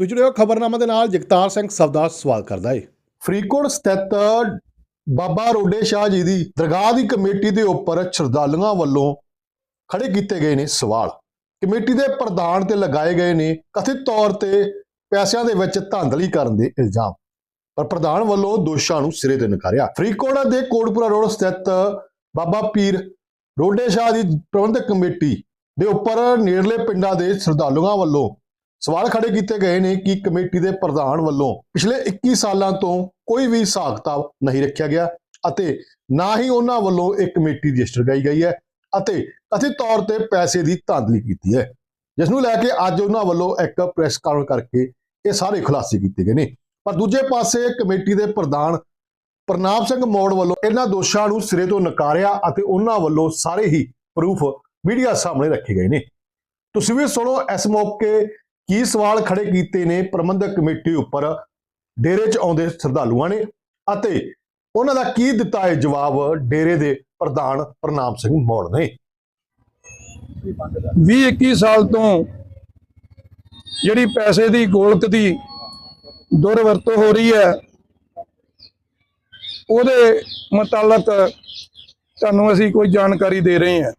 ਤੁਸੀਂ ਜੁੜੇ ਹੋ ਖਬਰਨਾਮਾ ਦੇ ਨਾਲ, ਜਗਤਾਰ ਸਿੰਘ ਸਵਦਾ ਸਵਾਲ ਕਰਦਾ ਏ। ਫਰੀਦਕੋਟ ਸਥਿਤ ਬਾਬਾ ਰੋਡੇ ਸ਼ਾਹ ਜੀ ਦੀ ਦਰਗਾਹ ਦੀ ਕਮੇਟੀ ਦੇ ਉੱਪਰ ਸ਼ਰਧਾਲੂਆਂ ਵੱਲੋਂ ਖੜੇ ਕੀਤੇ ਗਏ ਨੇ ਸਵਾਲ। ਕਮੇਟੀ ਦੇ ਪ੍ਰਧਾਨ ਤੇ ਲਗਾਏ ਗਏ ਨੇ ਕਥਿਤ ਤੌਰ ਤੇ ਪੈਸਿਆਂ ਦੇ ਵਿੱਚ ਧਾਂਦਲੀ ਕਰਨ ਦੇ ਇਲਜ਼ਾਮ। ਪਰ ਪ੍ਰਧਾਨ ਵੱਲੋਂ ਦੋਸ਼ਾਂ ਨੂੰ ਸਿਰੇ ਤੋਂ ਨਕਾਰਿਆ। ਫਰੀਦਕੋਟ ਦੇ ਕੋਟਪੁਰਾ ਰੋਡ ਸਥਿਤ ਬਾਬਾ ਪੀਰ ਰੋਡੇ ਸ਼ਾਹ ਦੀ ਪ੍ਰਬੰਧਕ ਕਮੇਟੀ ਦੇ ਉੱਪਰ ਨੇੜਲੇ ਪਿੰਡਾਂ ਦੇ ਸ਼ਰਧਾਲੂਆਂ ਵੱਲੋਂ ਸਵਾਲ ਖੜੇ ਕੀਤੇ ਗਏ ਨੇ ਕਿ ਕਮੇਟੀ ਦੇ ਪ੍ਰਧਾਨ ਵੱਲੋਂ ਪਿਛਲੇ 21 ਸਾਲਾਂ ਤੋਂ ਕੋਈ ਵੀ ਹਿਸਾਬ ਕਿਤਾਬ ਨਹੀਂ ਰੱਖਿਆ ਗਿਆ ਅਤੇ ਨਾ ਹੀ ਉਹਨਾਂ ਵੱਲੋਂ ਇੱਕ ਕਮੇਟੀ ਰਜਿਸਟਰ ਗਈ ਗਈ ਹੈ ਅਤੇ ਕਥਿਤ ਤੌਰ ਤੇ ਪੈਸੇ ਦੀ ਧਾਂਦਲੀ ਕੀਤੀ ਹੈ। ਜਿਸ ਨੂੰ ਲੈ ਕੇ ਅੱਜ ਉਹਨਾਂ ਵੱਲੋਂ ਇੱਕ ਪ੍ਰੈਸ ਕਾਨਫਰੰਸ ਕਰਕੇ ਇਹ ਸਾਰੇ ਖੁਲਾਸੇ ਕੀਤੇ ਗਏ ਨੇ। ਪਰ ਦੂਜੇ ਪਾਸੇ ਕਮੇਟੀ ਦੇ ਪ੍ਰਧਾਨ ਪ੍ਰਨਾਮ ਸਿੰਘ ਮੋੜ ਵੱਲੋਂ ਇਹਨਾਂ ਦੋਸ਼ਾਂ ਨੂੰ ਸਿਰੇ ਤੋਂ ਨਕਾਰਿਆ ਅਤੇ ਉਹਨਾਂ ਵੱਲੋਂ ਸਾਰੇ ਹੀ ਪ੍ਰੂਫ ਮੀਡੀਆ ਸਾਹਮਣੇ ਰੱਖੇ ਗਏ ਨੇ। ਤੁਸੀਂ ਵੀ ਸੁਣੋ ਇਸ ਮੌਕੇ ਕੀ ਸਵਾਲ ਖੜੇ ਕੀਤੇ ਨੇ ਪ੍ਰਬੰਧਕ ਕਮੇਟੀ ਉੱਪਰ? ਡੇਰੇ 'ਚ ਆਉਂਦੇ ਸ਼ਰਧਾਲੂਆਂ ਨੇ ਅਤੇ ਉਹਨਾਂ ਦਾ ਕੀ ਦਿੱਤਾ ਹੈ ਜਵਾਬ? ਡੇਰੇ ਦੇ ਪ੍ਰਧਾਨ ਪ੍ਰਨਾਮ ਸਿੰਘ ਮੋੜ ਨੇ। 20 21 ਸਾਲ ਤੋਂ ਜਿਹੜੀ ਪੈਸੇ ਦੀ ਗੋਲਕ ਦੀ ਦੁਰਵਰਤੋਂ ਹੋ ਰਹੀ ਹੈ, ਉਹਦੇ ਮੁਤਲਕ ਤੁਹਾਨੂੰ ਅਸੀਂ ਕੋਈ ਜਾਣਕਾਰੀ ਦੇ ਰਹੇ ਹਾਂ।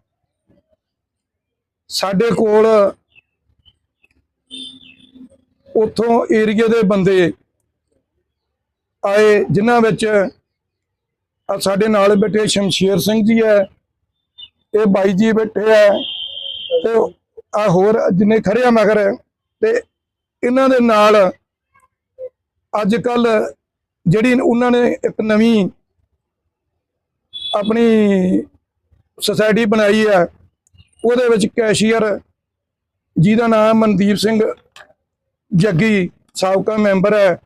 ਸਾਡੇ ਕੋਲ ਉੱਥੋਂ ਏਰੀਏ ਦੇ ਬੰਦੇ ਆਏ, ਜਿਨ੍ਹਾਂ ਵਿੱਚ ਸਾਡੇ ਨਾਲ ਬੈਠੇ ਸ਼ਮਸ਼ੀਰ ਸਿੰਘ ਜੀ ਹੈ, ਇਹ ਬਾਈ ਜੀ ਬੈਠੇ ਆ, ਤੇ ਆ ਹੋਰ ਜਿੰਨੇ ਖੜੇ ਆ ਮਗਰ, ਤੇ ਇਹਨਾਂ ਦੇ ਨਾਲ ਅੱਜ ਕੱਲ ਜਿਹੜੀ ਉਹਨਾਂ ਨੇ ਇੱਕ ਨਵੀਂ ਆਪਣੀ ਸੁਸਾਇਟੀ ਬਣਾਈ ਹੈ ਉਹਦੇ ਵਿੱਚ ਕੈਸ਼ੀਅਰ, ਜਿਹਦਾ ਨਾਮ ਮਨਦੀਪ ਸਿੰਘ ਜੱਗੀ ਸਾਬਕਾ ਮੈਂਬਰ ਹੈ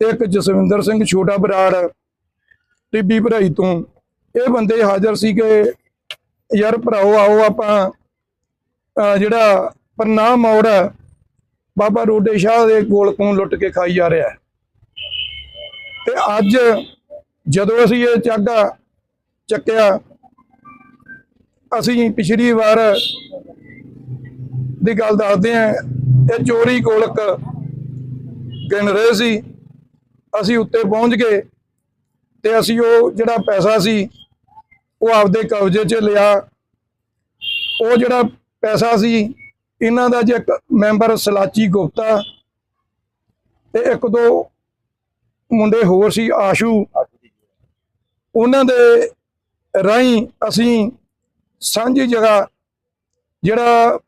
ਇੱਕ ਜਸਵਿੰਦਰ ਸਿੰਘ ਛੋਟਾ ਬਰਾੜ ਟਿੱਬੀ ਭਰਾਈ ਤੋਂ ਇਹ ਬੰਦੇ ਹਾਜ਼ਰ ਸੀ ਕਿ ਯਾਰ ਭਰਾਓ ਆਓ ਆਪਾਂ ਜਿਹੜਾ ਪ੍ਰਨਾਮ ਮੋੜ ਹੈ, ਬਾਬਾ ਰੋਡੇ ਸ਼ਾਹ ਦੇ ਕੋਲ ਤੋਂ ਲੁੱਟ ਕੇ ਖਾਈ ਜਾ ਰਿਹਾ ਹੈ। ਤੇ ਅੱਜ ਜਦੋਂ ਅਸੀਂ ਇਹ ਚਾਗਾ ਚੱਕਿਆ ਅਸੀਂ ਪਿਛਲੀ ਵਾਰ ਦੀ ਗੱਲ ਦੱਸਦੇ ਆਂ ਇਹ ਚੋਰੀ ਗੋਲਕ ਗਿਣ ਰਹੇ ਸੀ। ਅਸੀਂ ਉੱਤੇ ਪਹੁੰਚ ਗਏ ਤੇ ਅਸੀਂ ਉਹ ਜਿਹੜਾ ਪੈਸਾ ਸੀ, ਉਹ ਆਪਦੇ ਕਬਜ਼ੇ 'ਚ ਲਿਆ। ਉਹ ਜਿਹੜਾ ਪੈਸਾ ਸੀ, ਇਹਨਾਂ ਦਾ ਜੇ ਇੱਕ ਮੈਂਬਰ ਸਲਾਚੀ ਗੁਪਤਾ ਤੇ ਇੱਕ ਦੋ ਮੁੰਡੇ ਹੋਰ ਸੀ, ਆਸ਼ੂ। ਉਹਨਾਂ ਦੇ ਰਾਹੀਂ ਅਸੀਂ ਸਾਂਝੀ ਜਗ੍ਹਾ ਜਿਹੜਾ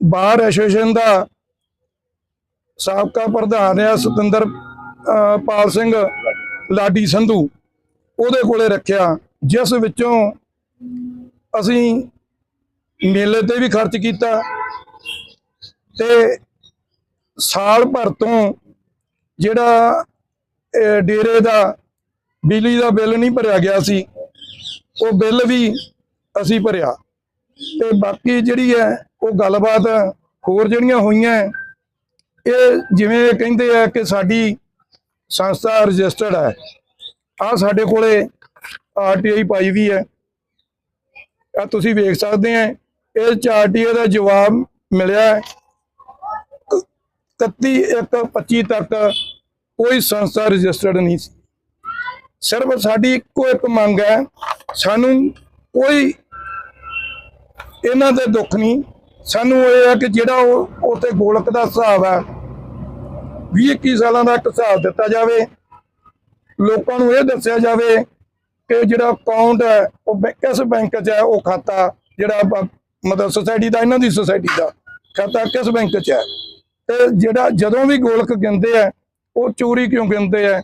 ਬਾਰ ਐਸੋਸੀਏਸ਼ਨ ਦਾ ਸਾਬਕਾ ਪ੍ਰਧਾਨ ਆ ਸਤਿੰਦਰ ਪਾਲ ਸਿੰਘ ਲਾਡੀ ਸੰਧੂ। ਉਹਦੇ ਕੋਲੇ ਰੱਖਿਆ, ਜਿਸ ਵਿੱਚੋਂ ਅਸੀਂ ਮੇਲੇ ਤੇ ਵੀ ਖਰਚ ਕੀਤਾ ਤੇ ਸਾਲ ਭਰ ਤੋਂ ਜਿਹੜਾ ਡੇਰੇ ਦਾ, ਬਿਜਲੀ ਦਾ ਬਿੱਲ ਨਹੀਂ ਭਰਿਆ ਗਿਆ ਸੀ, ਉਹ ਬਿੱਲ ਵੀ ਅਸੀਂ ਭਰਿਆ। ਤੇ ਬਾਕੀ ਜਿਹੜੀ ਹੈ, ਉਹ ਗੱਲਬਾਤ ਹੋਰ ਜਿਹੜੀਆਂ ਹੋਈਆਂ ਇਹ ਜਿਵੇਂ ਇਹ ਕਹਿੰਦੇ ਆ ਕਿ ਸਾਡੀ ਸੰਸਥਾ ਰਜਿਸਟਰਡ ਹੈ। ਆ ਸਾਡੇ ਕੋਲੇ ਆਰਟੀਆਈ ਪਾਈ ਵੀ ਹੈ। ਆ ਤੁਸੀਂ ਵੇਖ ਸਕਦੇ ਆ, ਇਹ ਚਾਰਟੀਏ ਦਾ ਜਵਾਬ ਮਿਲਿਆ ਹੈ। 31 ਇੱਕ 25 ਤੱਕ ਕੋਈ ਸੰਸਥਾ ਰਜਿਸਟਰਡ ਨਹੀਂ ਸੀ। ਸਿਰਫ ਸਾਡੀ ਇੱਕੋ ਇੱਕ ਮੰਗ ਹੈ, ਸਾਨੂੰ ਕੋਈ ਇਹਨਾਂ ਦੇ ਦੁੱਖ ਨਹੀਂ। ਸਾਨੂੰ ਇਹ ਹੈ ਕਿ ਜਿਹੜਾ ਉਹ ਉੱਥੇ ਗੋਲਕ ਦਾ ਹਿਸਾਬ ਹੈ 20 21 ਸਾਲਾਂ ਦਾ ਇੱਕ ਹਿਸਾਬ ਦਿੱਤਾ ਜਾਵੇ, ਲੋਕਾਂ ਨੂੰ ਇਹ ਦੱਸਿਆ ਜਾਵੇ ਕਿ ਜਿਹੜਾ ਅਕਾਊਂਟ ਹੈ, ਉਹ ਕਿਸ ਬੈਂਕ 'ਚ ਹੈ, ਉਹ ਖਾਤਾ ਜਿਹੜਾ ਮਤਲਬ ਸੁਸਾਇਟੀ ਦਾ, ਇਹਨਾਂ ਦੀ ਸੁਸਾਇਟੀ ਦਾ ਖਾਤਾ ਕਿਸ ਬੈਂਕ 'ਚ ਹੈ? ਤੇ ਜਿਹੜਾ ਜਦੋਂ ਵੀ ਗੋਲਕ ਗਿਣਦੇ ਆ ਉਹ ਚੋਰੀ ਕਿਉਂ ਗਿਣਦੇ ਆ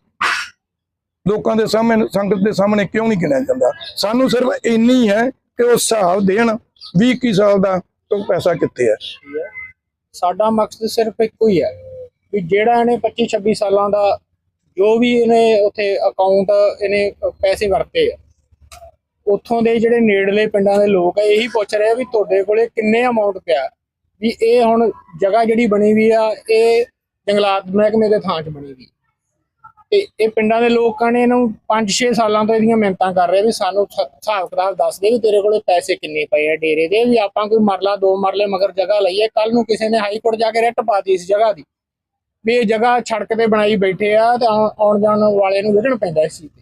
ਲੋਕਾਂ ਦੇ ਸਾਹਮਣੇ, ਸੰਗਤ ਦੇ ਸਾਹਮਣੇ ਕਿਉਂ ਨਹੀਂ ਗਿਣਿਆ ਜਾਂਦਾ? ਸਾਨੂੰ ਸਿਰਫ ਇੰਨੀ ਹੈ ਕਿ ਉਹ ਹਿਸਾਬ ਦੇਣ 20 21 ਸਾਲ ਦਾ ਤੋਂ ਪੈਸਾ ਕਿੱਥੇ ਹੈ? ਸਾਡਾ ਮਕਸਦ ਸਿਰਫ ਇੱਕੋ ਹੀ ਹੈ। ਵੀ ਜਿਹੜਾ ਇਹਨੇ 25 26 ਸਾਲਾਂ ਦਾ ਜੋ ਵੀ ਇਹਨੇ ਉੱਥੇ ਅਕਾਊਂਟ ਇਹਨੇ ਪੈਸੇ ਵਰਤੇ ਆ। ਉੱਥੋਂ ਦੇ ਜਿਹੜੇ ਨੇੜਲੇ ਪਿੰਡਾਂ ਦੇ ਲੋਕ ਆ, ਇਹੀ ਪੁੱਛ ਰਹੇ ਆ ਵੀ ਤੁਹਾਡੇ ਕੋਲੇ ਕਿੰਨੇ ਅਮਾਉਂਟ ਪਿਆ? ਵੀ ਇਹ ਹੁਣ ਜਗ੍ਹਾ ਜਿਹੜੀ ਬਣੀ ਵੀ ਆ, ਇਹ ਜੰਗਲਾਤ ਮਹਿਕਮੇ ਦੇ ਥਾਂ 'ਚ ਬਣੀ ਵੀ। ਤੇ ਇਹ ਪਿੰਡਾਂ ਦੇ ਲੋਕਾਂ ਨੇ ਇਹਨੂੰ 5-6 ਸਾਲਾਂ ਤੋਂ ਇਹਦੀਆਂ ਮਿਹਨਤਾਂ ਕਰ ਰਹੇ ਵੀ ਸਾਨੂੰ ਹਿਸਾਬ ਕਿਤਾਬ ਦੱਸ ਦੇ ਵੀ ਤੇਰੇ ਕੋਲੇ ਪੈਸੇ ਕਿੰਨੇ ਪਏ ਆ ਡੇਰੇ ਦੇ, ਵੀ ਆਪਾਂ ਕੋਈ ਮਰਲਾ ਦੋ ਮਰਲੇ ਮਗਰ ਜਗ੍ਹਾ ਲਈਏ ਕੱਲ ਨੂੰ ਕਿਸੇ ਨੇ ਹਾਈ ਕੋਰਟ ਜਾ ਕੇ ਰਿਟ ਪਾਤੀ ਇਸ ਜਗ੍ਹਾ ਦੀ। ਵੀ ਇਹ ਜਗ੍ਹਾ ਸੜਕ ਤੇ ਬਣਾਈ ਬੈਠੇ ਆ ਤੇ ਆਉਣ ਜਾਣ ਵਾਲੇ ਨੂੰ ਵਿਘਨ ਪੈਂਦਾ ਇਸ ਚੀਜ਼ ਤੇ।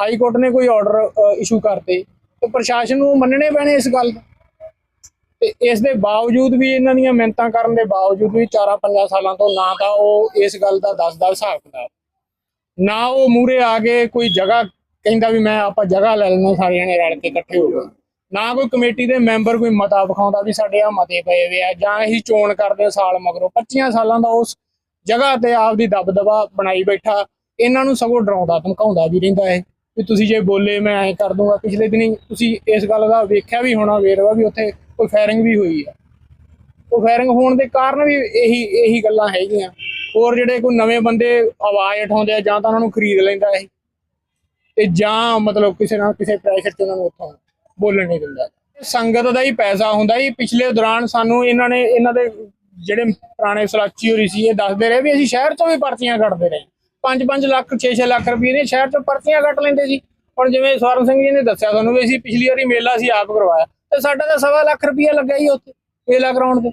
ਹਾਈ ਕੋਰਟ ਨੇ ਕੋਈ ਆਰਡਰ ਇਸ਼ੂ ਕਰਤੇ ਤੇ ਪ੍ਰਸ਼ਾਸਨ ਨੂੰ ਮੰਨਣੇ ਪੈਣੇ ਇਸ ਗੱਲ ਤੇ ਇਸ ਦੇ ਬਾਵਜੂਦ ਵੀ ਇਹਨਾਂ ਦੀਆਂ ਮਿਹਨਤਾਂ ਕਰਨ ਦੇ ਬਾਵਜੂਦ ਵੀ 4-5 ਸਾਲਾਂ ਤੋਂ ਨਾ ਤਾਂ ਉਹ ਇਸ ਗੱਲ ਦਾ ਦੱਸਦਾ ਹਿਸਾਬ ਕਿਤਾਬ। ਨਾ ਉਹ ਮੂਰੇ ਆ ਕੇ ਕੋਈ ਜਗ੍ਹਾ ਕਹਿੰਦਾ ਵੀ ਮੈਂ ਆਪਾਂ ਜਗ੍ਹਾ ਲੈ ਲੈਣਾ ਸਾਰਿਆਂ ਨੇ ਰਲ ਕੇ ਇਕੱਠੇ ਹੋ ਕੇ ਨਾ ਕੋਈ ਕਮੇਟੀ ਦੇ ਮੈਂਬਰ ਕੋਈ ਮਤਾ ਵਿਖਾਉਂਦਾ ਵੀ ਸਾਡੇ ਆ ਮਤੇ ਪਏ ਵੇ ਆ ਜਾਂ ਅਸੀਂ ਚੋਣ ਕਰਦੇ ਸਾਲ ਮਗਰੋਂ। 25 ਸਾਲਾਂ ਦਾ ਉਸ ਜਗ੍ਹਾ ਤੇ ਆਪਦੀ ਦਬਦਬਾ ਬਣਾਈ ਬੈਠਾ, ਇਹਨਾਂ ਨੂੰ ਸਗੋਂ ਡਰਾਉਂਦਾ ਧਮਕਾਉਂਦਾ ਵੀ ਰਹਿੰਦਾ ਹੈ ਵੀ ਤੁਸੀਂ ਜੇ ਬੋਲੇ ਮੈਂ ਐਂ ਕਰ ਦੂੰਗਾ, ਪਿਛਲੇ ਦਿਨੀ ਤੁਸੀਂ ਇਸ ਗੱਲ ਦਾ ਵੇਖਿਆ ਵੀ ਹੋਣਾ, ਵੇਰਵਾ ਵੀ ਉੱਥੇ ਕੋਈ ਫਾਇਰਿੰਗ ਵੀ ਹੋਈ ਹੈ ਉਹ ਫਾਇਰਿੰਗ ਹੋਣ ਦੇ ਕਾਰਨ ਵੀ ਇਹੀ ਇਹੀ ਗੱਲਾਂ ਹੈਗੀਆਂ। ਹੋਰ ਜਿਹੜੇ ਕੋਈ ਨਵੇਂ ਬੰਦੇ ਆਵਾਜ਼ ਉਠਾਉਂਦੇ ਆ, ਜਾਂ ਤਾਂ ਉਹਨਾਂ ਨੂੰ ਖਰੀਦ ਲੈਂਦਾ ਇਹ। ਤੇ ਜਾਂ ਮਤਲਬ ਕਿਸੇ ਨਾਲ ਕਿਸੇ ਪ੍ਰੈਸ਼ਰ 'ਚ ਉਹਨਾਂ ਨੂੰ ਉੱਥੋਂ ਬੋਲਣ ਨਹੀਂ ਦਿੰਦਾ। ਸੰਗਤ ਦਾ ਹੀ ਪੈਸਾ ਹੁੰਦਾ ਜੀ। ਪਿਛਲੇ ਦੌਰਾਨ ਸਾਨੂੰ ਇਹਨਾਂ ਨੇ, ਇਹਨਾਂ ਦੇ ਜਿਹੜੇ ਪੁਰਾਣੇ ਸਲਾਚੀ ਹੋਰੀ ਸੀ, ਇਹ ਦੱਸਦੇ ਰਹੇ ਵੀ ਅਸੀਂ ਸ਼ਹਿਰ ਤੋਂ ਵੀ ਪਰਚੀਆਂ ਕੱਟਦੇ ਰਹੇ। 5-5 ਲੱਖ 6-6 ਲੱਖ ਰੁਪਏ ਦੇ ਸ਼ਹਿਰ ਤੋਂ ਪਰਚੀਆਂ ਕੱਟ ਲੈਂਦੇ ਸੀ। ਹੁਣ ਜਿਵੇਂ ਸਵਰਨ ਸਿੰਘ ਜੀ ਨੇ ਦੱਸਿਆ ਤੁਹਾਨੂੰ ਵੀ ਅਸੀਂ ਪਿਛਲੀ ਵਾਰੀ ਮੇਲਾ ਸੀ, ਆਪ ਕਰਵਾਇਆ। ਤੇ ਸਾਡਾ ਤਾਂ ਸਵਾ ਲੱਖ ਰੁਪਇਆ ਲੱਗਿਆ ਹੀ ਉੱਥੇ, ਮੇਲਾ ਕਰਾਉਣ ਤੇ।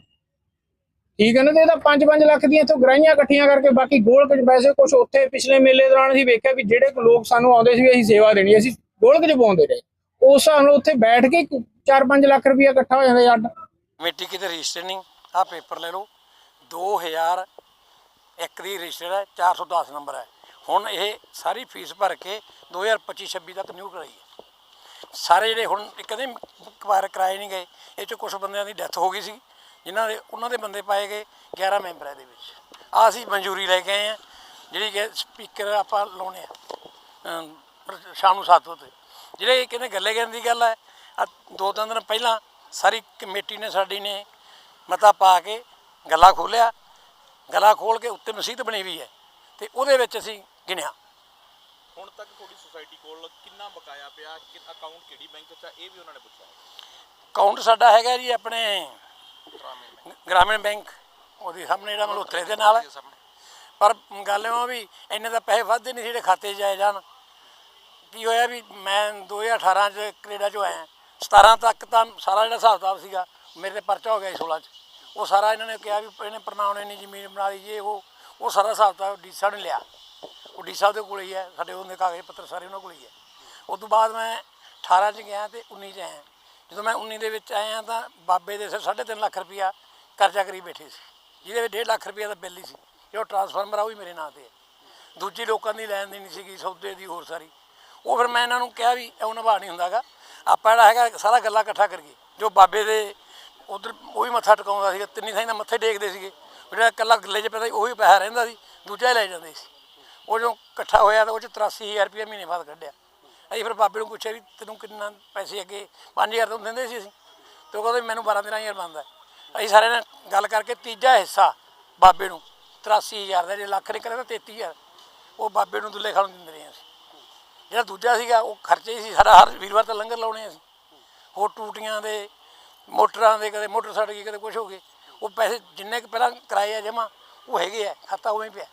ਠੀਕ ਹੈ ਨਾ, ਤੇ ਇਹਦਾ 5-5 ਲੱਖ ਦੀਆਂ ਇੱਥੋਂ ਗਰਾਈਆਂ ਇਕੱਠੀਆਂ ਕਰਕੇ ਬਾਕੀ ਗੋਲਕ ਚ ਪੈਸੇ ਕੁਝ ਉੱਥੇ ਪਿਛਲੇ ਮੇਲੇ ਦੌਰਾਨ ਅਸੀਂ ਵੇਖਿਆ ਵੀ ਜਿਹੜੇ ਲੋਕ ਸਾਨੂੰ ਆਉਂਦੇ ਸੀ ਅਸੀਂ ਸੇਵਾ ਦੇਣੀ, ਅਸੀਂ ਗੋਲਕ ਚ ਪਾਉਂਦੇ ਰਹੇ। ਉਸ ਹਿਸਾਬ ਨਾਲ ਉੱਥੇ ਬੈਠ ਕੇ 4-5 ਲੱਖ ਰੁਪਇਆ ਇਕੱਠਾ ਹੋ ਜਾਂਦਾ ਅੱਡ। ਕਮੇਟੀ ਕਿਤੇ ਰਜਿਸਟਰ ਨਹੀਂ ਆਹ ਪੇਪਰ ਲੈ ਲਓ। 2001 ਦੀ ਰਜਿਸਟਰ ਹੈ 410 ਨੰਬਰ ਹੈ। ਹੁਣ ਇਹ ਸਾਰੀ ਫੀਸ ਭਰ ਕੇ 2025-26 ਤੱਕ ਨਿਊ ਕਰਾਈ ਹੈ। ਸਾਰੇ ਜਿਹੜੇ ਹੁਣ ਕਦੇ ਵਾਰ ਕਰਾਏ ਨਹੀਂ ਗਏ, ਇਹ ਚ ਕੁਝ ਬੰਦਿਆਂ ਦੀ ਡੈਥ ਹੋ ਗਈ ਸੀ, ਜਿਨ੍ਹਾਂ ਦੇ ਉਹਨਾਂ ਦੇ ਬੰਦੇ ਪਾਏ ਗਏ 11 ਮੈਂਬਰਾਂ ਦੇ ਵਿੱਚ। ਆ ਅਸੀਂ ਮਨਜ਼ੂਰੀ ਲੈ ਕੇ ਆਏ ਆ ਜਿਹੜੀ ਕਿ ਸਪੀਕਰ ਆਪਾਂ ਲਾਉਣੇ ਆ ਸ਼ਾਮ ਨੂੰ 7 ਵਜੇ। ਜਿਹੜੇ ਕਹਿੰਦੇ ਗੱਲੇ ਕਰਨ ਦੀ ਗੱਲ ਹੈ ਆ ਦੋ ਤਿੰਨ ਦਿਨ ਪਹਿਲਾਂ ਸਾਰੀ ਕਮੇਟੀ ਨੇ ਸਾਡੀ ਨੇ ਮਤਾ ਪਾ ਕੇ ਗੱਲਾ ਖੋਲਿਆ। ਗਲਾ ਖੋਲ ਕੇ ਉੱਤੇ ਮਸਜਿਦ ਬਣੀ ਹੋਈ ਹੈ ਤੇ ਉਹਦੇ ਵਿੱਚ ਅਸੀਂ ਗਿਣਿਆ। ਹੁਣ ਤੱਕ ਤੁਹਾਡੀ ਸੁਸਾਇਟੀ ਕੋਲ ਕਿੰਨਾ ਬਕਾਇਆ ਪਿਆ ਕਿ ਅਕਾਊਂਟ ਕਿਹੜੀ ਬੈਂਕ 'ਚ ਆ ਇਹ ਵੀ ਉਹਨਾਂ ਨੇ ਪੁੱਛਿਆ ਅਕਾਊਂਟ ਸਾਡਾ ਹੈਗਾ ਜੀ ਆਪਣੇ ਗ੍ਰਾਮੀਣ ਬੈਂਕ। ਉਹਦੇ ਸਾਹਮਣੇ ਜਿਹੜਾ ਮਲਹੋਤਰੇ ਦੇ ਨਾਲ। ਪਰ ਗੱਲ ਇਹ ਆ ਵੀ ਇੰਨੇ ਤਾਂ ਪੈਸੇ ਵੱਧਦੇ ਨਹੀਂ ਸੀ ਜਿਹੜੇ ਖਾਤੇ 'ਚ ਜਾਏ ਜਾਣ। ਕੀ ਹੋਇਆ ਵੀ ਮੈਂ 2018 ਚ ਕੈਨੇਡਾ 'ਚੋਂ ਆਇਆ। 17 ਤੱਕ ਤਾਂ ਸਾਰਾ ਜਿਹੜਾ ਹਿਸਾਬ ਕਿਤਾਬ ਸੀਗਾ ਮੇਰੇ ਤੇ ਪਰਚਾ ਹੋ ਗਿਆ ਸੀ 16 ਚ। ਉਹ ਸਾਰਾ ਇਹਨਾਂ ਨੇ ਕਿਹਾ ਵੀ ਇਹਨੇ ਪ੍ਰਣਾਉਣੇ ਨਹੀਂ ਜ਼ਮੀਨ ਬਣਾ ਲਈ ਜੇ, ਉਹ ਉਹ ਸਾਰਾ ਹਿਸਾਬ ਕਿਤਾਬ ਡੀ ਸਾਹਿਬ ਨੇ ਲਿਆ। ਉਹ ਡੀ ਸਾਹਿਬ ਦੇ ਕੋਲ ਹੀ ਹੈ, ਸਾਡੇ ਉਹਦੇ ਕਾਗਜ਼ ਪੱਤਰ ਸਾਰੇ ਉਹਨਾਂ ਕੋਲ ਹੀ ਹੈ। ਉਸ ਤੋਂ ਬਾਅਦ ਮੈਂ 18 ਚ ਗਿਆ ਤੇ 19 ਚ ਆਇਆ। ਜਦੋਂ ਮੈਂ 19 ਦੇ ਵਿੱਚ ਆਇਆ ਤਾਂ ਬਾਬੇ ਦੇ ਸਿਰ 3.5 ਲੱਖ ਰੁਪਇਆ ਕਰਜ਼ਾ ਕਰੀ ਬੈਠੇ ਸੀ, ਜਿਹਦੇ ਵਿੱਚ 1.5 ਲੱਖ ਰੁਪਇਆ ਦਾ ਬਿੱਲ ਹੀ ਸੀ। ਜੋ ਟਰਾਂਸਫਾਰਮਰ ਆ, ਉਹ ਵੀ ਮੇਰੇ ਨਾਂ ਤੇ ਹੈ। ਦੂਜੀ ਲੋਕਾਂ ਦੀ ਲੈਣ ਦੇਣੀ ਸੀਗੀ, ਸੌਦੇ ਦੀ, ਹੋਰ ਸਾਰੀ। ਉਹ ਫਿਰ ਮੈਂ ਇਹਨਾਂ ਨੂੰ ਕਿਹਾ ਵੀ, ਇਹ ਨਿਭਾ ਨਹੀਂ ਹੁੰਦਾਗਾ। ਆਪਾਂ ਜਿਹੜਾ ਹੈਗਾ, ਸਾਰਾ ਗੱਲਾਂ ਇਕੱਠਾ ਕਰੀਏ। ਜੋ ਬਾਬੇ ਦੇ ਉਧਰ ਉਹ ਵੀ ਮੱਥਾ ਟਿਕਾਉਂਦਾ ਸੀਗਾ, ਤਿੰਨੀ ਥਾਈਂ ਦਾ ਮੱਥੇ ਟੇਕਦੇ ਸੀਗੇ। ਜਿਹੜਾ ਇਕੱਲਾ ਗੱਲੇ 'ਚ ਪੈਂਦਾ ਸੀ, ਉਹ ਵੀ ਪੈਸਾ ਰਹਿੰਦਾ ਸੀ, ਦੂਜਾ ਹੀ ਲੈ ਜਾਂਦੇ ਸੀ। ਉਹ ਜਦੋਂ ਇਕੱਠਾ ਹੋਇਆ ਤਾਂ ਉਹ 'ਚ 83000 ਰੁਪਏ ਮਹੀਨੇ ਬਾਅਦ ਕੱਢਿਆ। ਅਸੀਂ ਫਿਰ ਬਾਬੇ ਨੂੰ ਪੁੱਛਿਆ ਵੀ ਤੈਨੂੰ ਕਿੰਨਾ ਪੈਸੇ ਅੱਗੇ 5000 ਤੋਂ ਦਿੰਦੇ ਸੀ ਅਸੀਂ। ਤੇ ਉਹ ਕਹਿੰਦੇ ਮੈਨੂੰ 12 13000 ਬਣਦਾ। ਅਸੀਂ ਸਾਰਿਆਂ ਨੇ ਗੱਲ ਕਰਕੇ ਤੀਜਾ ਹਿੱਸਾ ਬਾਬੇ ਨੂੰ 83000 ਦਾ, ਜੇ ਲੱਖ ਨਿਕਲਿਆ ਕਰੇ ਤਾਂ 33000 ਉਹ ਬਾਬੇ ਨੂੰ ਦੁੱਲੇ ਖਾਣ ਨੂੰ ਦਿੰਦੇ ਰਹੇ ਅਸੀਂ। ਜਿਹੜਾ ਦੂਜਾ ਸੀਗਾ, ਉਹ ਖਰਚੇ ਹੀ ਸੀ, ਸਾਡਾ ਹਰ ਵੀਰਵਾਰ ਤਾਂ ਲੰਗਰ ਲਾਉਣੇ ਅਸੀਂ। ਹੋਰ ਟੂਟੀਆਂ ਦੇ ਮੋਟਰਾਂ ਦੇ ਕਦੇ ਮੋਟਰ ਸੜ ਗਈ ਕਦੇ ਕੁਝ ਹੋ ਗਏ। ਉਹ ਪੈਸੇ ਜਿੰਨੇ ਕੁ ਪਹਿਲਾਂ ਕਰਾਏ ਆ ਜਮਾ ਉਹ ਹੈਗੇ ਆ ਖਾਤਾ ਉਵੇਂ ਪਿਆ।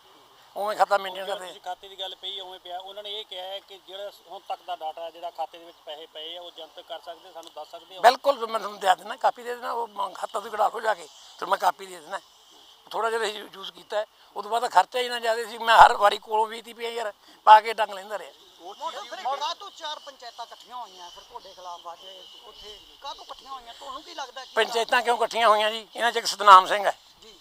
ਉਵੇਂ ਖਾਤਾ ਮੇਨਟੇਨ ਕਰਦੇ ਤੁਸੀਂ ਖਾਤੇ ਦੀ ਗੱਲ ਪਈ ਉਵੇਂ ਪਿਆ। ਉਹਨਾਂ ਨੇ ਇਹ ਕਿਹਾ ਹੈ ਕਿ ਜਿਹੜਾ ਹੁਣ ਤੱਕ ਦਾ ਡਾਟਾ ਜਿਹੜਾ ਖਾਤੇ ਦੇ ਵਿੱਚ ਪੈਸੇ ਪਏ ਆ ਉਹ ਜਨਤਕ ਕਰ ਸਕਦੇ ਸਾਨੂੰ ਦੱਸ ਸਕਦੇ ਹੋ ਬਿਲਕੁਲ ਮੈਂ ਤੁਹਾਨੂੰ ਦੇ ਦੇਣਾ ਕਾਪੀ ਦੇ ਦੇਣਾ ਉਹ ਖਾਤਾ ਤੋਂ ਕਢਾ ਲਓ ਜਾ ਕੇ ਤੇ ਮੈਂ ਕਾਪੀ ਦੇ ਦੇਣਾ ਥੋੜਾ ਜਿਹਾ ਯੂਜ਼ ਕੀਤਾ ਉਹ ਤੋਂ ਬਾਅਦ ਖਰਚਾ ਹੀ ਨਾ ਜ਼ਿਆਦਾ ਸੀ ਮੈਂ ਹਰ ਵਾਰੀ ਕੋਲੋਂ 20 ਤੀਹ ਯਾਰ ਪਾ ਕੇ ਡੰਗ ਲੈਂਦਾ ਰਿਹਾ। ਮੋਗਾ ਤੋਂ ਚਾਰ ਪੰਚਾਇਤਾਂ ਇਕੱਠੀਆਂ ਹੋਈਆਂ ਫਿਰ ਤੁਹਾਡੇ ਖਿਲਾਫ ਅੱਜ ਉੱਥੇ ਕਾਹਤੋਂ ਇਕੱਠੀਆਂ ਹੋਈਆਂ? ਤੁਹਾਨੂੰ ਕੀ ਲੱਗਦਾ ਕੀ ਪੰਚਾਇਤਾਂ ਕਿਉਂ ਇਕੱਠੀਆਂ ਹੋਈਆਂ ਜੀ? ਇਹਨਾਂ 'ਚ ਇੱਕ ਸਤਨਾਮ ਸਿੰਘ ਹੈ। ਜੀ।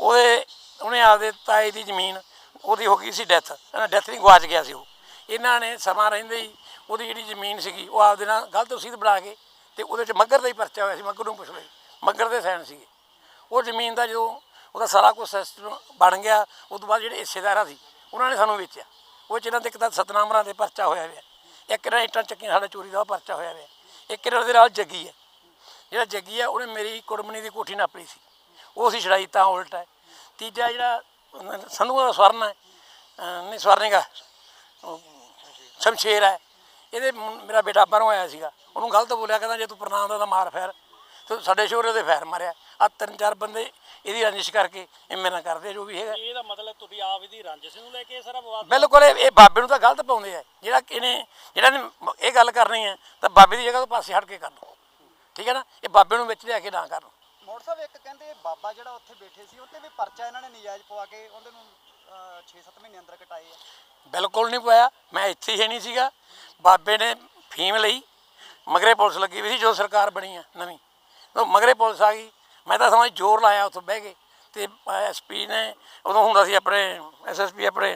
ਉਹਦੇ ਉਹਨੇ ਆਪਦੇ ਤਾਏ ਦੀ ਜ਼ਮੀਨ ਉਹਦੀ ਹੋ ਗਈ ਸੀ ਡੈਥ। ਡੈਥ ਨਹੀਂ ਗਵਾਚ ਗਿਆ ਸੀ ਉਹ। ਇਹਨਾਂ ਨੇ ਸਮਾਂ ਰਹਿੰਦੇ ਹੀ ਉਹਦੀ ਜਿਹੜੀ ਜ਼ਮੀਨ ਸੀਗੀ ਉਹ ਆਪਦੇ ਨਾਲ ਗਲਤ ਰਸੀਦ ਬਣਾ ਕੇ ਤੇ ਉਹਦੇ 'ਚ ਮੱਗਰ ਦਾ ਹੀ ਪਰਚਾ ਹੋਇਆ ਸੀ ਮੱਗਰ ਨੂੰ ਪੁੱਛ ਜੀ। ਮੱਗਰ ਦੇ ਸਾਈਨ ਸੀਗੇ। ਉਹ ਜ਼ਮੀਨ ਦਾ ਜਦੋਂ ਉਹਦਾ ਸਾਰਾ ਕੁਝ ਸਿਸਟਮ ਬਣ ਗਿਆ ਉਸ ਤੋਂ ਬਾਅਦ ਜਿਹੜੇ ਹਿੱਸੇਦਾਰਾਂ ਸੀ ਉਹਨਾਂ ਨੇ ਸਾਨੂੰ ਵੇਚਿਆ। ਉਹ 'ਚ ਇਹਨਾਂ ਦੇ ਇੱਕ ਤਾਂ ਸਤਨਾਮਰਾਂ ਦੇ ਪਰਚਾ ਹੋਇਆ ਹੋਇਆ ਇੱਕ ਇਹਨਾਂ ਇੱਟਾਂ ਚੱਕੀਆਂ ਸਾਡਾ ਚੋਰੀ ਦਾ ਉਹ ਪਰਚਾ ਹੋਇਆ ਹੋਇਆ ਇੱਕ ਇਹਨਾਂ ਦੇ ਨਾਲ ਜੱਗੀ ਹੈ ਜਿਹੜਾ ਜੱਗੀ ਹੈ ਉਹਨੇ ਮੇਰੀ ਕੁੜਮਣੀ ਦੀ ਕੋਠੀ ਨਾਪੀ ਸੀ। ਉਹ ਸੀ ਛੜਾਈ ਤਾਂ ਉਲਟ ਹੈ ਤੀਜਾ ਜਿਹੜਾ ਅਹ ਸੰਧੂ ਦਾ ਸਵਰਨ ਹੈ ਨਹੀਂ ਸਵਰਨੇਗਾ ਸ਼ਮਸ਼ੇਰ ਹੈ ਇਹਦੇ ਮੇਰਾ ਬੇਟਾ ਬਾਹਰੋਂ ਆਇਆ ਸੀਗਾ। ਉਹਨੂੰ ਗਲਤ ਬੋਲਿਆ, ਕਹਿੰਦਾ ਜੇ ਤੂੰ ਪ੍ਰਣਾਮ ਦਾ ਤਾਂ ਮਾਰ ਫੈਰ। ਤੂੰ ਸਾਡੇ ਸ਼ੋਰੇ ਦੇ ਫੈਰ ਮਾਰਿਆ। ਆ ਤਿੰਨ ਚਾਰ ਬੰਦੇ ਇਹਦੀ ਰੰਜਿਸ਼ ਕਰਕੇ ਇਹ ਮੇਰੇ ਨਾਲ ਕਰਦੇ ਜੋ ਵੀ ਹੈਗਾ। ਇਹਦਾ ਮਤਲਬ ਤੁਹਾਡੀ ਆਪ ਇਹਦੀ ਰੰਜਿਸ਼ ਨੂੰ ਲੈ ਕੇ ਇਹ ਸਾਰਾ ਵਿਵਾਦ ਬਿਲਕੁਲ ਇਹ ਇਹ ਬਾਬੇ ਨੂੰ ਤਾਂ ਗਲਤ ਪਾਉਂਦੇ ਆ। ਜਿਹੜਾ ਕਿ ਇਹਨੇ ਜਿਹੜਾ ਨੇ ਇਹ ਗੱਲ ਕਰਨੀ ਹੈ ਤਾਂ ਬਾਬੇ ਦੀ ਜਗ੍ਹਾ ਤੋਂ ਪਾਸੇ ਹਟ ਕੇ ਕਰ ਲਓ। ਠੀਕ ਹੈ ਨਾ? ਇਹ ਬਾਬੇ ਨੂੰ ਵਿੱਚ ਲਿਆ ਕੇ ਨਾ ਕਰਨ ਮੋੜ ਸਾਹਿਬ ਇੱਕ ਕਹਿੰਦੇ ਬਾਬਾ ਜਿਹੜਾ ਉੱਥੇ ਬੈਠੇ ਸੀ ਉੱਤੇ ਵੀ ਪਰਚਾ ਇਹਨਾਂ ਨੇ ਨਜਾਇਜ਼ ਪਵਾ ਕੇ ਉਹਦੇ ਨੂੰ 6-7 ਮਹੀਨੇ ਅੰਦਰ ਕਟਾਏ ਆ। ਬਿਲਕੁਲ ਨਹੀਂ ਪਾਇਆ। ਮੈਂ ਇੱਥੇ ਹੀ ਨਹੀਂ ਸੀਗਾ। ਬਾਬੇ ਨੇ ਫੀਮ ਲਈ। ਮਗਰੇ ਪੁਲਿਸ ਲੱਗੀ ਵੀ ਸੀ ਜੋ ਸਰਕਾਰ ਬਣੀ ਆ ਨਵੀਂ। ਉਹ ਮਗਰੇ ਪੁਲਿਸ ਆ ਗਈ। ਮੈਂ ਤਾਂ ਸਮਝ ਜ਼ੋਰ ਲਾਇਆ ਉੱਥੇ ਬਹਿ ਕੇ ਤੇ ਐਸਪੀ ਨੇ ਉਦੋਂ ਹੁੰਦਾ ਸੀ ਆਪਣੇ ਐਸਐਸਪੀ ਆਪਣੇ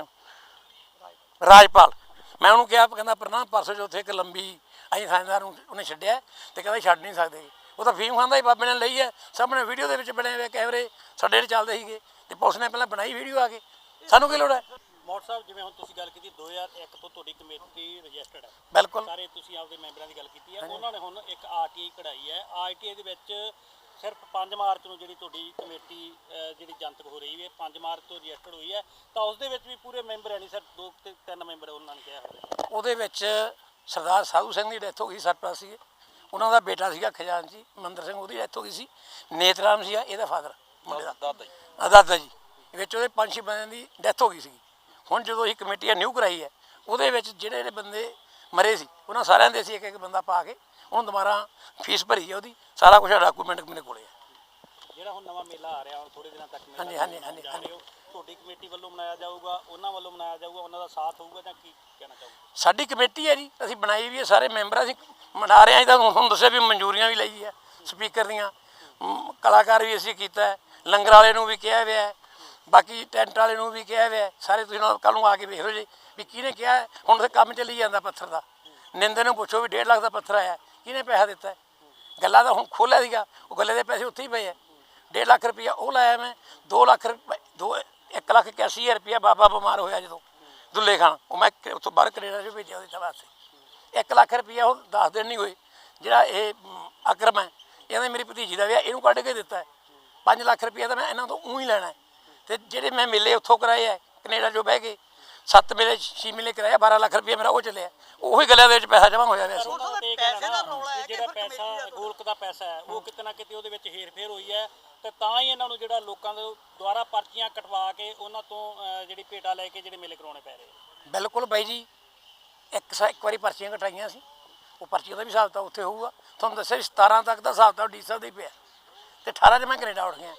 ਰਾਜਪਾਲ। ਮੈਂ ਉਹਨੂੰ ਕਿਹਾ ਕਹਿੰਦਾ ਪ੍ਰਣਾ ਪਰਸੋਂ ਜੋ ਉੱਥੇ ਇੱਕ ਲੰਬੀ ਅਸੀਂ ਥਾਣੇਦਾਰ ਨੂੰ ਉਹਨੇ ਛੱਡਿਆ ਤੇ ਕਹਿੰਦਾ ਛੱਡ ਨਹੀਂ ਸਕਦੇ। ਉਹ ਤਾਂ ਫੀਮ ਖਾਂਦਾ ਹੀ ਬਾਬੇ ਨੇ ਲਈ ਹੈ। ਸਾਹਮਣੇ ਵੀਡੀਓ ਦੇ ਵਿੱਚ ਬਣੇ ਹੋਏ ਕੈਮਰੇ ਸਾਡੇ ਨੇ ਚੱਲਦੇ ਸੀਗੇ ਤੇ ਪੁਲਿਸ ਨੇ ਪਹਿਲਾਂ ਬਣਾਈ ਵੀਡੀਓ ਆ ਕੇ। ਸਾਨੂੰ ਕੀ ਲੋੜ ਹੈ? ਮੋਟ ਸਾਹਿਬ ਜਿਵੇਂ ਹੁਣ ਤੁਸੀਂ ਗੱਲ ਕੀਤੀ 2001 ਤੋਂ ਤੁਹਾਡੀ ਕਮੇਟੀ ਰਜਿਸਟਰਡ ਹੈ। ਬਿਲਕੁਲ। ਸਾਰੇ ਤੁਸੀਂ ਆਪਦੇ ਮੈਂਬਰਾਂ ਦੀ ਗੱਲ ਕੀਤੀ ਹੈ। ਉਹਨਾਂ ਨੇ ਹੁਣ ਇੱਕ ਆਰਟੀਆਈ ਕਢਾਈ ਹੈ। ਆਰਟੀਆਈ ਦੇ ਵਿੱਚ ਸਿਰਫ 5 ਮਾਰਚ ਨੂੰ ਜਿਹੜੀ ਤੁਹਾਡੀ ਕਮੇਟੀ ਜਿਹੜੀ ਜਨਤਕ ਹੋ ਰਹੀ ਹੈ 5 ਮਾਰਚ ਤੋਂ ਰਜਿਸਟਰਡ ਹੋਈ ਹੈ ਤਾਂ ਉਸ ਦੇ ਵਿੱਚ ਵੀ ਪੂਰੇ ਮੈਂਬਰ ਹੈ ਨਹੀਂ ਸਰ ਦੋ ਤੇ ਤਿੰਨ ਮੈਂਬਰ ਉਹਨਾਂ ਨੇ ਕਿਹਾ ਹੋਇਆ। ਉਹਦੇ ਵਿੱਚ ਸਰਦਾਰ ਸਾਧੂ ਸਿੰਘ ਦੀ ਡੈਥ ਹੋ ਗਈ ਸਰਪ੍ਰਸਤ ਸੀਗੇ ਉਹਨਾਂ ਦਾ ਬੇਟਾ ਸੀਗਾ ਖਜ਼ਾਨਚੀ ਮੰਦਰ ਸਿੰਘ ਉਹਦੀ ਡੈਥ ਹੋ ਗਈ ਸੀ। ਨੇਤਰਾਮ ਸੀਗਾ ਇਹਦਾ ਫਾਦਰ ਮੁੰਡੇ ਦਾ। ਦਾਦਾ ਜੀ। ਦਾਦਾ ਜੀ। ਵਿੱਚ ਉਹਦੇ ਪੰਜ ਛੇ ਬੰਦਿਆਂ ਦੀ ਡੈਥ ਹੋ ਗਈ ਸੀ ਹੁਣ ਜਦੋਂ ਅਸੀਂ ਕਮੇਟੀ ਨਿਊ ਕਰਾਈ ਹੈ ਉਹਦੇ ਵਿੱਚ ਜਿਹੜੇ ਜਿਹੜੇ ਬੰਦੇ ਮਰੇ ਸੀ ਉਹਨਾਂ ਸਾਰਿਆਂ ਦੇ ਅਸੀਂ ਇੱਕ ਇੱਕ ਬੰਦਾ ਪਾ ਕੇ ਉਹਨੂੰ ਦੁਬਾਰਾ ਫੀਸ ਭਰੀ ਹੈ ਉਹਦੀ। ਸਾਰਾ ਕੁਝ ਡਾਕੂਮੈਂਟ ਮੇਰੇ ਕੋਲੇ ਹੈ ਜਿਹੜਾ ਹੁਣ ਨਵਾਂ ਮੇਲਾ ਆ ਰਿਹਾ ਹੁਣ ਥੋੜੇ ਦਿਨਾਂ ਤੱਕ ਮੇਲਾ ਹਾਂਜੀ, ਹਾਂਜੀ, ਹਾਂਜੀ। ਤੁਹਾਡੀ ਕਮੇਟੀ ਵੱਲੋਂ ਮਨਾਇਆ ਜਾਊਗਾ ਉਹਨਾਂ ਵੱਲੋਂ ਮਨਾਇਆ ਜਾਊਗਾ ਉਹਨਾਂ ਦਾ ਸਾਥ ਹੋਊਗਾ ਜਾਂ ਕੀ ਕਹਿਣਾ ਚਾਹੋਗੇ? ਸਾਡੀ ਕਮੇਟੀ ਹੈ ਜੀ ਅਸੀਂ ਬਣਾਈ ਵੀ ਹੈ ਸਾਰੇ ਮੈਂਬਰ ਅਸੀਂ ਮਨਾ ਰਹੇ ਹਾਂ ਜੀ ਤਾਂ ਤੁਹਾਨੂੰ ਦੱਸਿਆ ਵੀ ਮਨਜ਼ੂਰੀਆਂ ਵੀ ਲਈ ਹੈ ਸਪੀਕਰ ਦੀਆਂ। ਕਲਾਕਾਰ ਵੀ ਅਸੀਂ ਕੀਤਾ ਹੈ ਲੰਗਰ ਵਾਲੇ ਨੂੰ ਵੀ ਕਿਹਾ ਹੋਇਆ ਹੈ ਬਾਕੀ ਟੈਂਟ ਵਾਲੇ ਨੂੰ ਵੀ ਕਿਹਾ ਹੋਇਆ ਸਾਰੇ ਤੁਸੀਂ ਕੱਲ ਨੂੰ ਆ ਕੇ ਵੇਖ ਜੀ ਵੀ ਕਿਹਨੇ ਕਿਹਾ ਹੁਣ ਤੇ ਕੰਮ ਚੱਲੀ ਜਾਂਦਾ ਪੱਥਰ ਦਾ। ਨਿੰਦੇ ਨੂੰ ਪੁੱਛੋ ਵੀ 1.5 ਲੱਖ ਦਾ ਪੱਥਰ ਆਇਆ ਕਿਹਨੇ ਪੈਸਾ ਦਿੱਤਾ ਹੈ? ਗੱਲਾਂ ਤਾਂ ਹੁਣ ਖੋਲਿਆ ਸੀਗਾ। ਉਹ ਗੱਲੇ ਦੇ ਪੈਸੇ ਉੱਥੇ ਹੀ ਪਏ ਆ। 1.5 ਲੱਖ ਰੁਪਇਆ ਉਹ ਲਾਇਆ ਮੈਂ। 2 ਲੱਖ ਰੁਪਏ ਦੋ 1 ਲੱਖ 81000 ਰੁਪਇਆ ਬਾਬਾ ਬਿਮਾਰ ਹੋਇਆ ਜਦੋਂ। ਦੁੱਲੇ ਖਾਨ। ਉਹ ਮੈਂ ਉੱਥੋਂ ਬਾਹਰ ਕੈਨੇਡਾ 'ਚ ਭੇਜਿਆ ਉਹਦੇ ਵਾਸਤੇ। 1 ਲੱਖ ਰੁਪਇਆ ਉਹ 10 ਦਿਨ ਨਹੀਂ ਹੋਏ। ਜਿਹੜਾ ਇਹ ਅਕਰਮ ਹੈ ਇਹਨੇ ਮੇਰੀ ਭਤੀਜੀ ਦਾ ਵਿਆਹ ਇਹਨੂੰ ਕੱਢ ਕੇ ਦਿੱਤਾ ਹੈ। 5 ਲੱਖ ਰੁਪਇਆ ਤਾਂ ਮੈਂ ਇਹਨਾਂ ਤੋਂ ਊਂ ਹੀ ਲੈਣਾ ਹੈ। ਤੇ ਜਿਹੜੇ ਮੈਂ ਮੇਲੇ ਉੱਥੋਂ ਕਰਾਏ ਹੈ, ਕੈਨੇਡਾ 'ਚੋਂ ਬਹਿ ਕੇ ਸੱਤ ਮੇਲੇ ਛੇ ਮੇਲੇ ਕਰਾਇਆ 12 ਲੱਖ ਰੁਪਇਆ ਮੇਰਾ ਉਹ ਚੱਲਿਆ। ਉਹੀ ਗੱਲਿਆਂ ਦੇ ਵਿੱਚ ਪੈਸਾ ਜਮ੍ਹਾਂ ਹੋਇਆ ਹੋਇਆ ਸੀ ਪੈਸੇ ਕਹਿਣਾ ਦਾ ਰੌਲਾ ਹੈ ਜਿਹੜਾ ਫਿਰ ਕਮੇਟੀ ਪੈਸਾ ਦਾ ਗੋਲਕ ਦਾ ਪੈਸਾ ਹੈ ਉਹ ਕਿਤੇ ਨਾ ਕਿਤੇ ਉਹਦੇ ਵਿੱਚ ਹੇਰ-ਫੇਰ ਹੋਈ ਹੈ। ਤੇ ਤਾਂ ਹੀ ਇਹਨਾਂ ਨੂੰ ਜਿਹੜਾ ਲੋਕਾਂ ਦੇ ਦੁਆਰਾ ਪਰਚੀਆਂ ਕਟਵਾ ਕੇ ਉਹਨਾਂ ਤੋਂ ਅਹ, ਜਿਹੜੀ ਭੇਟਾ ਲੈ ਕੇ ਜਿਹੜੇ ਮੇਲੇ ਕਰਾਉਣੇ ਪੈ ਰਹੇ। ਆ। ਬਿਲਕੁਲ ਬਾਈ ਜੀ ਇੱਕ ਸਾ ਇੱਕ ਵਾਰੀ ਪਰਚੀਆਂ ਕਟਾਈਆਂ ਸੀ। ਉਹ ਪਰਚੀਆਂ ਦਾ ਵੀ ਹਿਸਾਬ ਤਾਂ ਉੱਥੇ ਹੋਊਗਾ। ਤੁਹਾਨੂੰ ਦੱਸਿਆ ਵੀ 17 ਤੱਕ ਦਾ ਹਿਸਾਬ ਤਾਂ ਡੀ ਸਾਹਿਬ ਦਾ ਹੀ ਪਿਆ। ਤੇ 18 'ਚ ਮੈਂ ਕੈਨੇਡਾ ਉੱਠ ਗਿਆ।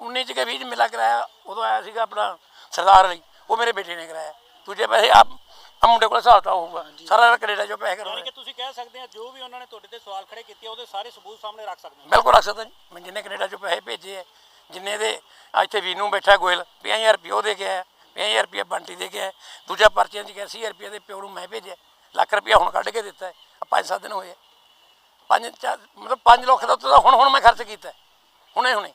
19 'ਚ ਕਿ 20 'ਚ ਮੇਲਾ ਕਰਾਇਆ ਉਦੋਂ ਆਇਆ ਸੀਗਾ ਆਪਣਾ ਸਰਦਾਰ ਅਲੀ ਉਹ ਮੇਰੇ ਬੇਟੇ ਨੇ ਕਰਾਇਆ। ਦੂਜੇ ਪੈਸੇ ਆਪ ਆ ਮੁੰਡੇ ਕੋਲ ਹਿਸਾਬ ਤਾਂ ਹੋਊਗਾ ਸਾਰਾ ਕੈਨੇਡਾ 'ਚੋਂ ਪੈਸੇ ਯਾਨੀ ਕਰਾਉਣੇ ਕਿ ਤੁਸੀਂ ਕਹਿ ਸਕਦੇ ਆ ਜੋ ਵੀ ਉਹਨਾਂ ਨੇ ਤੁਹਾਡੇ ਤੇ ਸਵਾਲ ਖੜੇ ਕੀਤੇ ਆ, ਉਹਦੇ ਸਾਰੇ ਸਬੂਤ ਸਾਹਮਣੇ ਰੱਖ ਸਕਦੇ ਆ। ਬਿਲਕੁਲ ਰੱਖ ਸਕਦਾ ਜੀ। ਮੈਂ ਜਿੰਨੇ ਕੈਨੇਡਾ 'ਚੋਂ ਪੈਸੇ ਭੇਜੇ ਹੈ ਜਿੰਨੇ ਦੇ ਇੱਥੇ ਵੀਨੂ ਬੈਠਾ ਗੋਇਲ 50000 ਰੁਪਏ ਉਹ ਦੇ ਕੇ ਆਇਆ 50000 ਰੁਪਏ ਬੰਟੀ ਦੇ ਕੇ ਆਇਆ। ਦੂਜਾ ਪਰਚੀਆਂ 'ਚ 80000 ਰੁਪਏ ਦੇ ਪਿਓ ਨੂੰ ਮੈਂ ਭੇਜਿਆ। ਲੱਖ ਰੁਪਏ ਹੁਣ ਕੱਢ ਕੇ ਦਿੱਤਾ ਪੰਜ ਸੱਤ ਦਿਨ ਹੋਏ ਆ। ਪੰਜ ਚਾਰ ਮਤਲਬ 5 ਲੱਖ ਦਾ ਤਾਂ ਹੁਣ ਹੁਣ ਮੈਂ ਖਰਚ ਕੀਤਾ। ਹੁਣੇ ਹੁਣੇ।